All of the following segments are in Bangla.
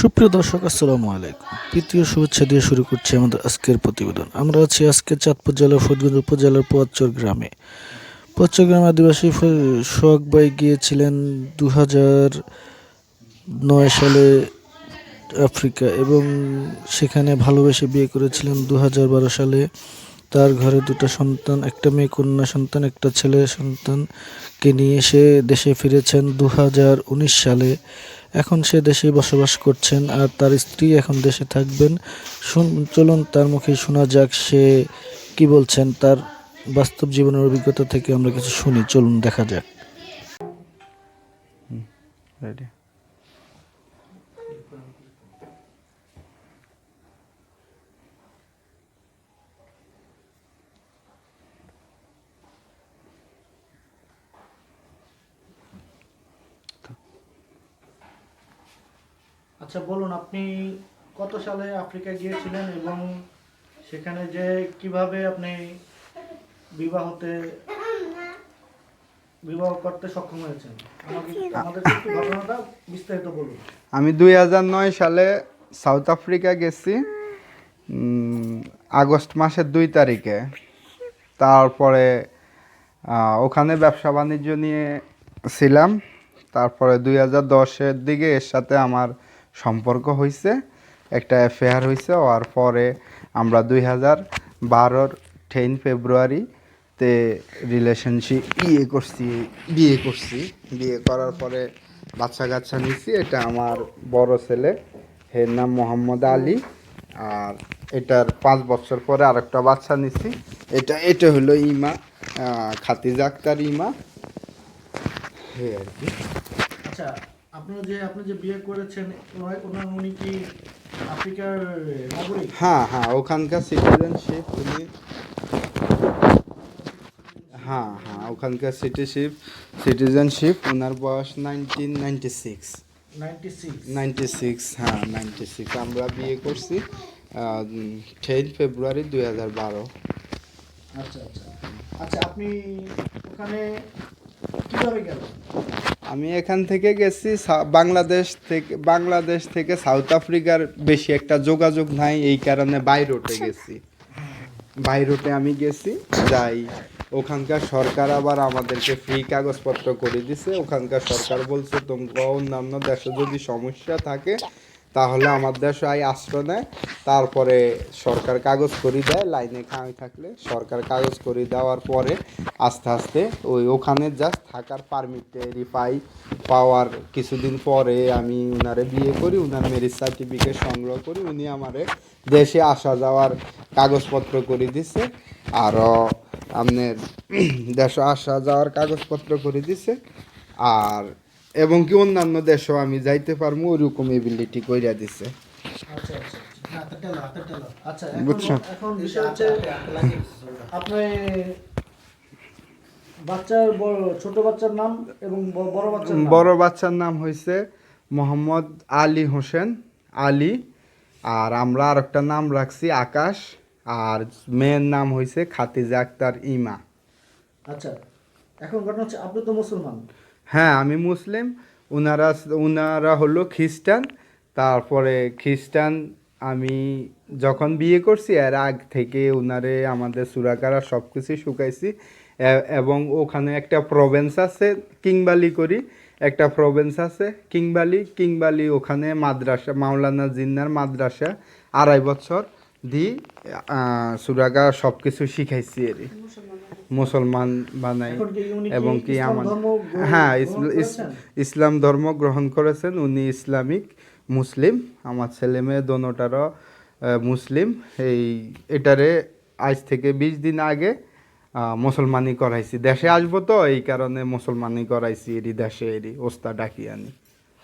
সুপ্রিয় দর্শক, আসসালামু আলাইকুম। তৃতীয় শুভেচ্ছা দিয়ে শুরু করছি আমাদের আজকের প্রতিবেদন। আমরা আছি আজকে চাঁদপুর জেলার ফরিদগঞ্জ উপজেলার পোয়াচর গ্রামে। পোয়াচর গ্রামে আদিবাসী সোহাগ ভাই গিয়েছিলেন দু নয় সালে আফ্রিকা এবং সেখানে ভালোবেসে বিয়ে করেছিলেন দু হাজার বারো সালে। তার ঘরে দুটো সন্তান, একটা মেয়ে, কন্যা সন্তান, একটা ছেলে সন্তানকে নিয়ে এসে দেশে ফিরেছেন দু হাজার উনিশ সালে। এখন সে দেশে বসবাস করছেন আর তার স্ত্রী এখন দেশে থাকবেন। শুন- চলুন তার মুখে শোনা যাক সে কি বলছেন। তার বাস্তব জীবনের অভিজ্ঞতা থেকে আমরা কিছু শুনি। চলুন দেখা যাক। রেডি আচ্ছা বলুন, আপনি কত সালে আফ্রিকা গিয়েছিলেন এবং সেখানে যে কীভাবে আপনি বিবাহতে বিবাহ করতে সক্ষম হয়েছেন? আমাদের একটু ঘটনাটা বিস্তারিত বলুন। আমি দুই হাজার নয় সালে সাউথ আফ্রিকা গেছি আগস্ট মাসের দুই তারিখে। তারপরে ওখানে ব্যবসা বাণিজ্য নিয়ে ছিলাম। তারপরে দুই হাজার দশের দিকে এর সাথে আমার সম্পর্ক হয়েছে একটা অ্যাফেয়ার হয়েছে হওয়ার পরে আমরা দুই হাজার বারোর টেন ফেব্রুয়ারি তে রিলেশনশিপ ইয়ে করছি, বিয়ে করছি। বিয়ে করার পরে বাচ্চা কাচ্চা নিছি, এটা আমার বড় ছেলে, এর নাম মোহাম্মদ আলী। আর এটার পাঁচ বছর পরে আরেকটা বাচ্চা নিছি, এটা এটা হলো ইমা খাতিজা আক্তার ইমা। এই আর কি। আপনারা যে আপনি যে বিয়ে করেছেন ওনার- উনি কি আফ্রিকার নাগরিক? হ্যাঁ হ্যাঁ ওখানকার সিটিজেনশিপ উনি হ্যাঁ হ্যাঁ ওখানকার সিটিশিপ সিটিজেনশিপ ওনার বয়স nineteen ninety six ninety six হ্যাঁ নাইনটি সিক্স আমরা বিয়ে করছি টেন ফেব্রুয়ারি দুই হাজার বারো। আচ্ছা আচ্ছা। আচ্ছা আপনি ওখানে কীভাবে আমি এখান থেকে গেছি বাংলাদেশ থেকে বাংলাদেশ থেকে সাউথ আফ্রিকার বেশি একটা যোগাযোগ নাই এই কারণে বাই রোডে গেছি। বাই রোডে আমি গেছি যাই। ওখানকার সরকার আবার আমাদেরকে ফ্রি কাগজপত্র করে দিছে। ওখানকার সরকার বলছে তোমরা অন্যান্য দেশে যদি সমস্যা থাকে তাহলে আমার দেশে আই আশ্রয় নেয়, তারপরে সরকার কাগজ করে দেয়, লাইনে খাওয়াই থাকলে সরকার কাগজ করে দেওয়ার পরে আস্তে আস্তে ওই ওখানে জাস্ট থাকার পারমিট পাই পাওয়ার কিছুদিন পরে আমি উনারে বিয়ে করি, উনার ম্যারেজ সার্টিফিকেট সংগ্রহ করি, উনি আমারে দেশে আসা যাওয়ার কাগজপত্র করে দিছে আরও আপনার দেশে আসা যাওয়ার কাগজপত্র করে দিছে, আর এবং কি অন্যান্য দেশেও আমি যাইতে পারব ওইরকম এবিলিটি কইরা দিছে। আচ্ছা আচ্ছা। আচ্ছা। বুঝছ? আপনি বাচ্চার ছোট বাচ্চার নাম এবং বড় বাচ্চার বড় বাচ্চার নাম হয়েছে মোহাম্মদ আলী হোসেন আলী আর আমরা আর একটা নাম রাখছি আকাশ আর মেয়ের নাম হয়েছে খাতিজা আক্তার ইমা। আচ্ছা এখন ঘটনা হচ্ছে আপনি তো মুসলমান। হ্যাঁ আমি মুসলিম। ওনারা ওনারা হলো খ্রিস্টান। তারপরে খ্রিস্টান আমি যখন বিয়ে করছি, এর আগ থেকে ওনারে আমাদের সুরাকারা সব কিছু শুকাইছি। এবং ওখানে একটা প্রভিন্স আছে, কিংবালি করি। একটা প্রভিন্স আছে, কিংবালি। কিংবালি ওখানে মাদ্রাসা, মাওলানা জিন্নার মাদ্রাসা আড়াই বছর দি সুরাকা সব কিছু শিখাইছি এর। মুসলমান বানাই এবং কি আমার হ্যাঁ? ইসলাম ধর্ম গ্রহণ করেছেন। উনি ইসলামিক মুসলিম। আমার ছেলে মেয়ে দোনোটারও মুসলিম। এই এটারে আজ থেকে বিশ দিন আগে মুসলমানি করাইছি। দেশে আসব তো এই কারণে মুসলমানি করাইছি। এরই দেশে এরই ওস্তা ডাকি আনি।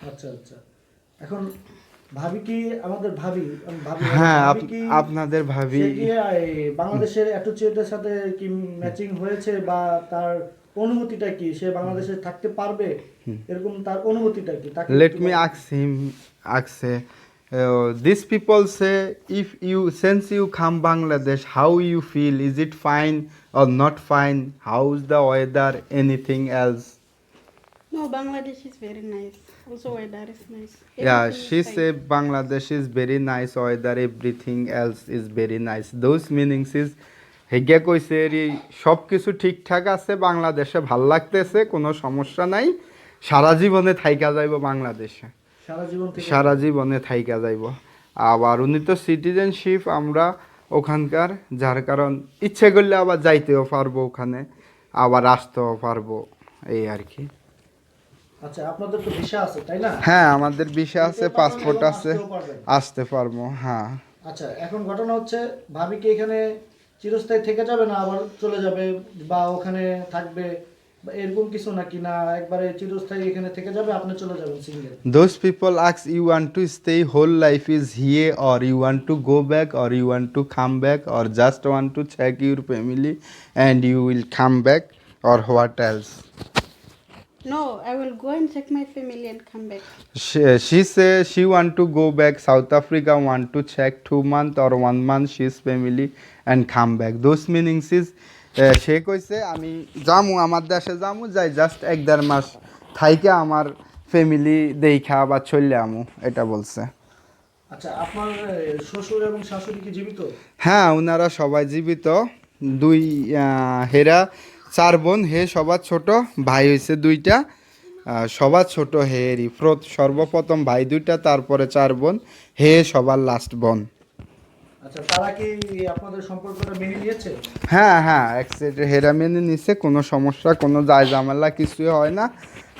আচ্ছা আচ্ছা। এখন ভাবি কি আমাদের ভাবি? হ্যাঁ আপনাদের ভাবি বাংলাদেশের অ্যাটোচিয়েটের সাথে কি ম্যাচিং হয়েছে বা তার অনুমতিটা কি? সে বাংলাদেশে থাকতে পারবে? এরকম তার অনুমতিটা কি? Let me আক্স him this people say if you sense you come Bangladesh how you feel is it fine or not fine how the weather anything else no Bangladesh is very also is is nice. Everything yeah, she said Bangladesh is very nice weather, everything else is very কইছে এরি সব কিছু ঠিকঠাক আছে বাংলাদেশে ভালো লাগতেছে কোনো সমস্যা নাই। সারা জীবনে থাইকা যাইব বাংলাদেশে। সারা জীবনে থাইকা যাইব। আবার উনি তো সিটিজেনশিপ আমরা ওখানকার যার কারণ ইচ্ছে করলে আবার যাইতেও পারব ওখানে আবার আসতেও পারব এই আর কি। আচ্ছা আপনাদের তো ভিসা আছে তাই না হ্যাঁ আমাদের ভিসা আছে পাসপোর্ট আছে আসতে পারব হ্যাঁ আচ্ছা এখন ঘটনা হচ্ছে ভাবি কি এখানে চিরস্থায়ী থেকে যাবে না আবার চলে যাবে বা ওখানে থাকবে এরকম কিছু নাকি না একবারে চিরস্থায়ী এখানে থেকে যাবে আপনি চলে যাবেন single those people ask you want to stay whole life is here or you want to go back or you want to come back or just want to check your family and you will come back or what else No, I will go and check my family and come back. she, she say she want to go back south africa want to check two month or one month she's family and come back those meanings is সে কইছে আমি যামু আমার দেশে যামু যাই জাস্ট এক দেড় মাস থাইকে আমার ফ্যামিলি দেখা বা চললে আমু এটা বলছে আচ্ছা আপনার শ্বশুর এবং শাশুড়ি কি জীবিত হ্যাঁ ওনারা সবাই জীবিত দুই হেরা চার বোন হে সবার ছোট ভাই হয়েছে দুইটা। সবার ছোট হে প্রথ- সর্বপ্রথম ভাই দুইটা তারপরে চার বোন হে সবার লাস্ট বোন। আচ্ছা হ্যাঁ হ্যাঁ হেরা মেনে নিছে কোনো সমস্যা কোনো যায় ঝামেলা কিছুই হয় না।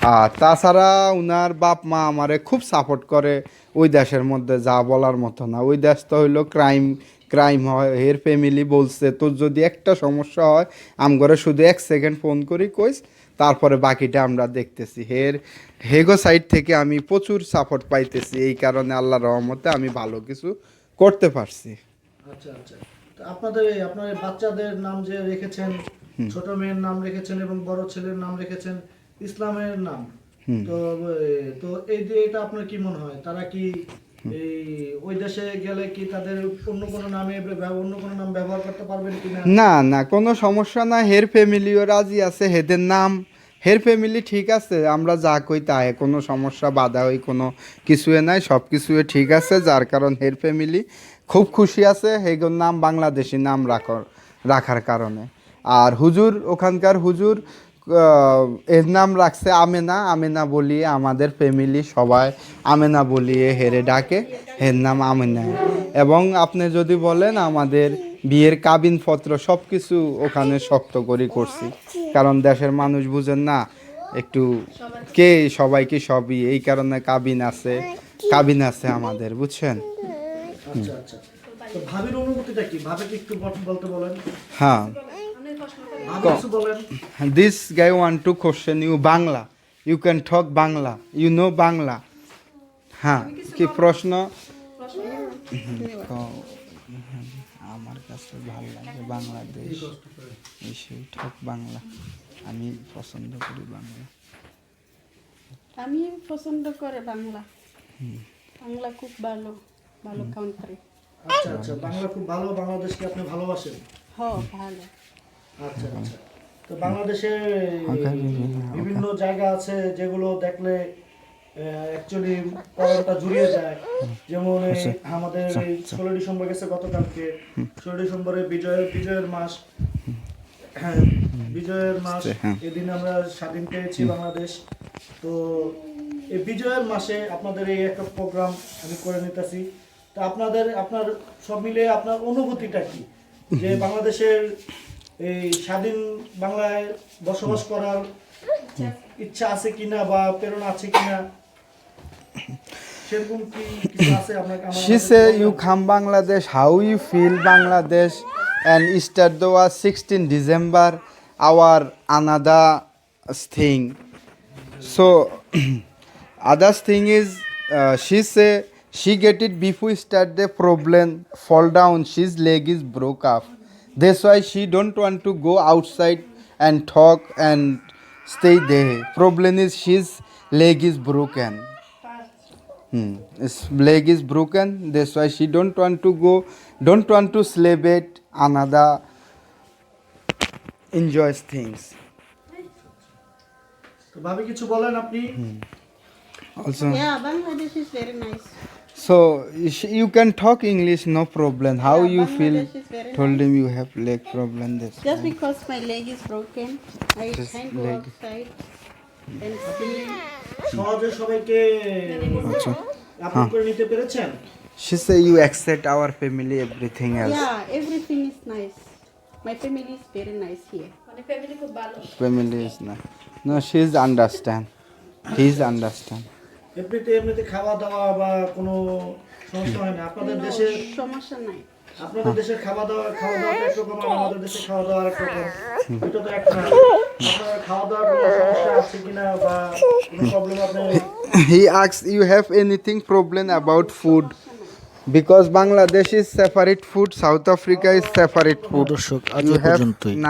আর তাছাড়া উনার বাপ মা আমারে খুব সাপোর্ট করে ওই দেশের মধ্যে যা বলার মতো না। ওই দেশ তো হইল ক্রাইম ক্রাইম হয় এর ফ্যামিলি বলছে তোর যদি একটা সমস্যা হয় আমগরে শুধু এক সেকেন্ড ফোন করি কইস তারপরে বাকিটা আমরা দেখতেছি। হের হেগো সাইড থেকে আমি প্রচুর সাপোর্ট পাইতেছি এই কারণে আল্লাহ রহমতে আমি ভালো কিছু করতে পারছি। আচ্ছা আচ্ছা। তো আপনাদের আপনার বাচ্চাদের নাম যে রেখেছেন ছোট মেয়ের নাম রেখেছেন এবং বড় ছেলের নাম রেখেছেন ইসলামের নাম। তো তো এই যে এটা আপনার কি মনে হয়? তারা কি এই ওই দেশে গেলে কি তাদের অন্য কোনো নামে অন্য কোনো নাম ব্যবহার করতে পারবেন কিনা? না না কোনো সমস্যা না হের ফ্যামিলিও রাজি আছে হেদের নাম। হের ফ্যামিলি ঠিক আছে আমরা যা কই তাই কোনো সমস্যা বাধা হই কোনো কিছুয়ে নাই সব কিছুয়ে ঠিক আছে। যার কারণ হের ফ্যামিলি খুব খুশি আছে হেগোর নাম বাংলাদেশি নাম রাখার রাখার কারণে। আর হুজুর ওখানকার হুজুর এর নাম রাখছে আমেনা। আমেনা বলিয়ে আমাদের ফ্যামিলি সবাই আমেনা বলিয়ে হেরে ডাকে। এর নাম আমেনা। এবং আপনি যদি বলেন আমাদের বিয়ের কাবিনপত্র সব কিছু ওখানে শক্ত করে করছি। কারণ দেশের মানুষ বুঝেন না একটু কে সবাইকে সবই। এই কারণে কাবিন আছে কাবিন আছে আমাদের বুঝছেন? আচ্ছা আচ্ছা guy one two question you Bangla you can বলেন। বাংলা ইউ নো বলেন This guy want to question you Bangla. You can talk Bangla. You know Bangla. হ্যাঁ কি প্রশ্ন? আমার কাছে ভালো লাগে বাংলাদেশ এই সেই ঠক বাংলা। আমি পছন্দ করি বাংলা। আমি পছন্দ করে বাংলা। বাংলা খুব ভালো ভালো কান্ট্রি আচ্ছা আচ্ছা বাংলা খুব ভালো বাংলাদেশকে আপনি ভালোবাসেন। হ ভালো। আচ্ছা আচ্ছা। তো বাংলাদেশে বিভিন্ন জায়গা আছে যেগুলো দেখলে অ্যাকচুয়ালি জুড়িয়ে যায়। যেমন আমাদের ষোলো ডিসেম্বর গেছে গতকালকে। ষোলো ডিসেম্বরে বিজয়ের বিজয়ের মাস। হ্যাঁ বিজয়ের মাস। হ্যাঁ। এদিন আমরা স্বাধীন পেয়েছি বাংলাদেশ। তো এই বিজয়ের মাসে আপনাদের এই একটা প্রোগ্রাম আমি করে নিতেছি। তো আপনাদের আপনার সব মিলে আপনার অনুভূতিটা কি? যে বাংলাদেশের এই স্বাধীন বাংলায় বসবাস করার ইচ্ছা আছে কিনা বা প্রেরণা আছে কিনা She say you come Bangladesh, how you feel Bangladesh and start the was 16 December our another thing. So other thing is uh, she say she get it before start the problem fall down she's leg is broke off. That's why she don't want to go outside and talk and stay there. Problem is she's leg is broken. Hmm. His leg is broken. That's why she don't want to go. Don't want to celebrate another enjoys things. তো ভাবি কিছু বলেন আপনি Also, Yeah, Bangladesh is very nice. so sh- you can talk English, no problem. How Yeah, you feel? Bangladesh is very Told nice. him you have leg problem. That's Just why. because my leg is broken, I Just can't go leg. outside and see. সহজে সবাইকে আচ্ছা। আপন করে নিতে পেরেছেন She say you accept our family, everything else. Yeah, everything is nice. My family is very nice here. Family is not. No, she's understand. He's understand. এমনিতে এমনিতে খাওয়া দাওয়া বা কোনো সমস্যা হয় না। আপনাদের দেশের সমস্যা নাই। আপনাদের দেশের খাওয়া দাওয়া খাওয়া দাওয়াটা একরকম আর আমাদের দেশের খাওয়া দাওয়া একরকম এটা তো একটা আপনার খাওয়া দাওয়ার কোনো সমস্যা আছে কিনা বা কোনো প্রবলেম আপনি he asks you have anything problem about food? Because bangladesh is separate food south africa is separate food. দর্শক you have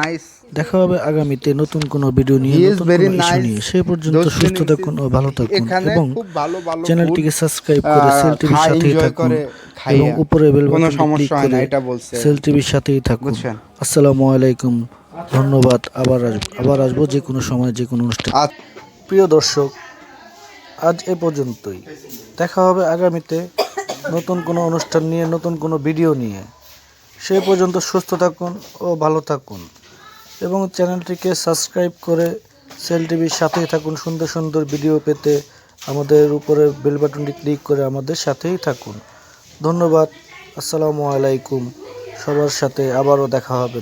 nice দেখা হবে আগামীতে নতুন কোনো ভিডিও নিয়ে নতুন কোনো ইস্যু নিয়ে। সেই পর্যন্ত সুস্থ থাকুন ও ভালো থাকুন এবং চ্যানেলটিকে সাবস্ক্রাইব করে সেল টিভির সাথেই থাকুন এবং উপরে বেল কোনো বাটনটি ক্লিক করে সেল টিভির সাথেই থাকুন। আসসালামু আলাইকুম ধন্যবাদ। আবার আসব আবার আসব যে কোনো সময় যে কোনো অনুষ্ঠান। প্রিয় দর্শক আজ এ পর্যন্তই। দেখা হবে আগামীতে নতুন কোনো অনুষ্ঠান নিয়ে নতুন কোনো ভিডিও নিয়ে। সে পর্যন্ত সুস্থ থাকুন ও ভালো থাকুন। এবং চ্যানেলটিকে সাবস্ক্রাইব করে সেল টিভির সাথেই থাকুন। সুন্দর সুন্দর ভিডিও পেতে আমাদের উপরে বেল বাটনটি ক্লিক করে আমাদের সাথেই থাকুন। ধন্যবাদ। আসসালামু আলাইকুম। সবার সাথে আবারও দেখা হবে।